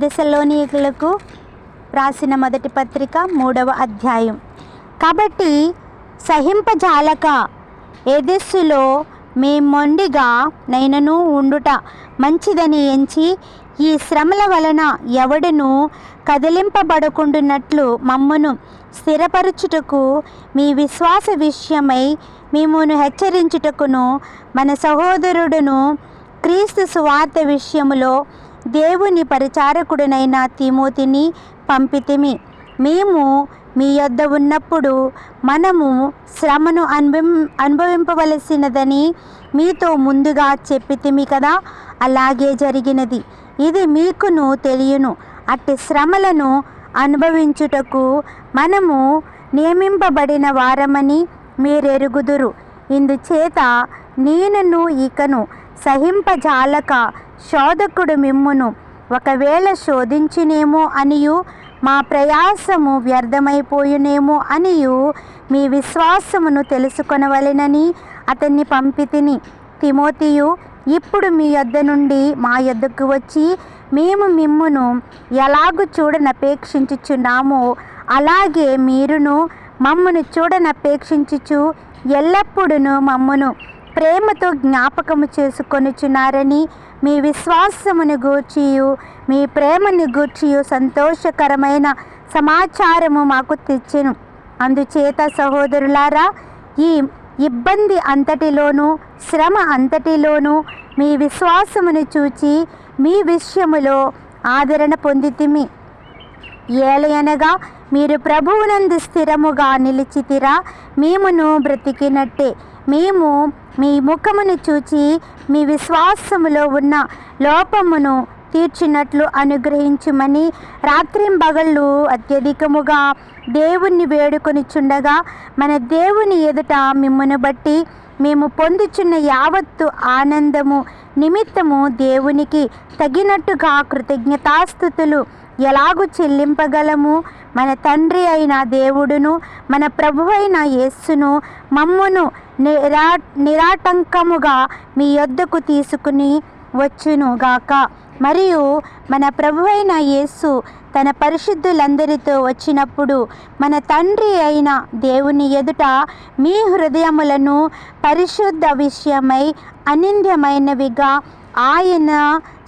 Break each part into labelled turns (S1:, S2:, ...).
S1: దశలోనికులకు రాసిన మొదటి పత్రిక మూడవ అధ్యాయం. కాబట్టి సహింపజాలక ఏదస్సులో మీ మొండిగా నైనను ఉండుట మంచిదని ఎంచి ఈ శ్రమల వలన ఎవడును కదిలింపబడకుండునట్లు మమ్మను స్థిరపరచుటకు మీ విశ్వాస విషయమై మిమ్మును హెచ్చరించుటకును మన సహోదరుడును క్రీస్తు సువార్త విషయములో దేవుని పరిచారకుడినైన తిమోతిని పంపితిమి. మేము మీ యొద్ద ఉన్నప్పుడు మనము శ్రమను అనుభవం అనుభవింపవలసినదని మీతో ముందుగా చెప్పితిమి కదా? అలాగే జరిగినది. ఇది మీకును తెలియను. అట్టి శ్రమలను అనుభవించుటకు మనము నియమింపబడిన వారమని మీరెరుగుదురు. ఇందుచేత నేనును ఇకను సహింపజాలక శోధకుడు మిమ్మును. ఒకవేళ శోధించినేమో అనియు మా ప్రయాసము వ్యర్థమైపోయునేమో అనియు మీ విశ్వాసమును తెలుసుకొనవలెనని అతన్ని పంపితిని. తిమోతియు ఇప్పుడు మీ యొద్ద నుండి మా యొద్దకు వచ్చి మేము మిమ్మును ఎలాగు చూడనపేక్షించుచున్నామో అలాగే మీరును మమ్మను చూడనపేక్షించుచు ఎల్లప్పుడూ మమ్మను ప్రేమతో జ్ఞాపకము చేసుకొనుచున్నారని మీ విశ్వాసమును గూర్చియు మీ ప్రేమను గూర్చియు సంతోషకరమైన సమాచారము మాకు తెచ్చెను. అందుచేత సహోదరులారా ఈ ఇబ్బంది అంతటిలోనూ శ్రమ అంతటిలోనూ మీ విశ్వాసమును చూచి మీ విషయములో ఆదరణ పొందితిమి. ఏలయనగా మీరు ప్రభువునందు స్థిరముగా నిలిచితిరా మేమును బ్రతికినట్టే. మేము మీ ముఖమును చూచి మీ విశ్వాసములో ఉన్న లోపమును తీర్చినట్లు అనుగ్రహించుమని రాత్రింబగళ్ళు అత్యధికముగా దేవుణ్ణి వేడుకొనిచుండగా మన దేవుని ఎదుట మిమ్మును బట్టి మేము పొందుచున్న యావత్తు ఆనందము నిమిత్తము దేవునికి తగినట్టుగా కృతజ్ఞతాస్థుతులు ఎలాగు చెల్లింపగలము? మన తండ్రి అయిన దేవుడును మన ప్రభువైన యేస్సును మమ్మును నిరా నిరాటంకముగా మీ యొద్దకు తీసుకుని వచ్చునుగాక మరియు మన ప్రభువైన యేసు తన పరిశుద్ధులందరితో వచ్చినప్పుడు మన తండ్రి అయిన దేవుని ఎదుట మీ హృదయములను పరిశుద్ధ విషయమై అనింద్యమైనవిగా ఆయన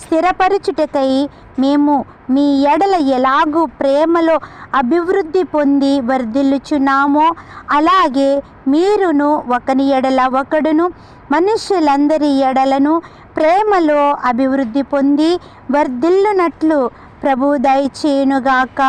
S1: స్థిరపరచుటకై మేము మీ ఎడల ఎలాగూ ప్రేమలో అభివృద్ధి పొంది వర్ధిల్లుచున్నామో అలాగే మీరును ఒకని ఎడల ఒకడును మనుషులందరి ఎడలను ప్రేమలో అభివృద్ధి పొంది వర్ధిల్లునట్లు ప్రభు దయచేయునుగాక